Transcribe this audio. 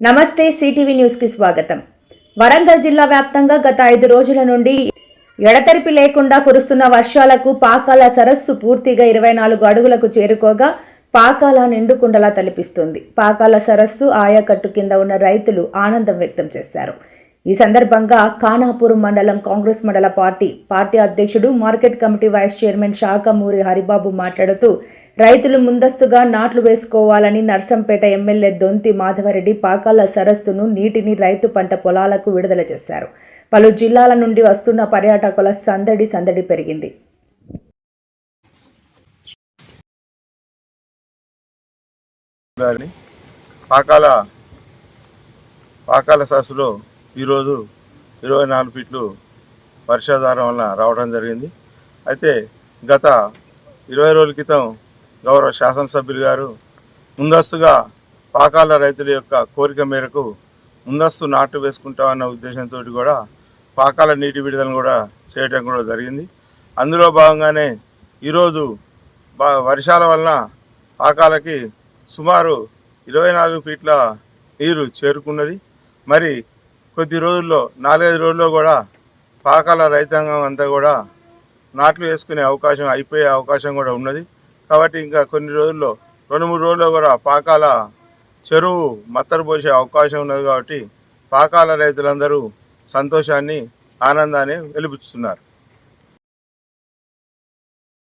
నమస్తే సిటీవీ న్యూస్కి స్వాగతం. వరంగల్ జిల్లా వ్యాప్తంగా గత ఐదు రోజుల నుండి ఎడతెరిపి లేకుండా కురుస్తున్న వర్షాలకు పాకాల సరస్సు పూర్తిగా ఇరవై నాలుగు అడుగులకు చేరుకోగా పాకాల నిండుకుండలా తలపిస్తుంది. పాకాల సరస్సు ఆయాకట్టు కింద ఉన్న రైతులు ఆనందం వ్యక్తం చేశారు. ఈ సందర్భంగా ఖానాపూర్ మండలం కాంగ్రెస్ మండల పార్టీ పార్టీ అధ్యక్షుడు market committee vice chairman Shakhamuri Haribabu మాట్లాడుతూ రైతులు ముందస్తుగా నాట్లు వేసుకోవాలని నర్సంపేట ఎమ్మెల్యే దొంతి మాధవరెడ్డి పాకాల సరస్సును నీటిని రైతు పంట పొలాలకు విడుదల చేశారు. పలు జిల్లాల నుండి వస్తున్న పర్యాటకుల సందడి సందడి పెరిగింది. పాకాల పాకాల సరస్సులో ఈరోజు ఇరవై నాలుగు ఫీట్లు వర్షాధారం వలన రావడం జరిగింది. అయితే గత ఇరవై రోజుల క్రితం గౌరవ శాసనసభ్యులు గారు ముందస్తుగా పాకాల రైతుల యొక్క కోరిక మేరకు ముందస్తు నాటు వేసుకుంటామన్న ఉద్దేశంతో కూడా పాకాల నీటి విడుదలను కూడా చేయటం కూడా జరిగింది. అందులో భాగంగానే ఈరోజు వర్షాల వలన పాకాలకి సుమారు ఇరవై నాలుగు ఫీట్ల నీరు చేరుకున్నది. మరి కొద్ది రోజుల్లో నాలుగైదు రోజుల్లో కూడా పాకాల రైతాంగం అంతా కూడా నాట్లు వేసుకునే అవకాశం అయిపోయే అవకాశం కూడా ఉన్నది. కాబట్టి ఇంకా కొన్ని రోజుల్లో రెండు మూడు రోజుల్లో కూడా పాకాల చెరువు మత్తరు పోసే అవకాశం ఉన్నది కాబట్టి పాకాల రైతులందరూ సంతోషాన్ని ఆనందాన్ని వెలిపిస్తున్నారు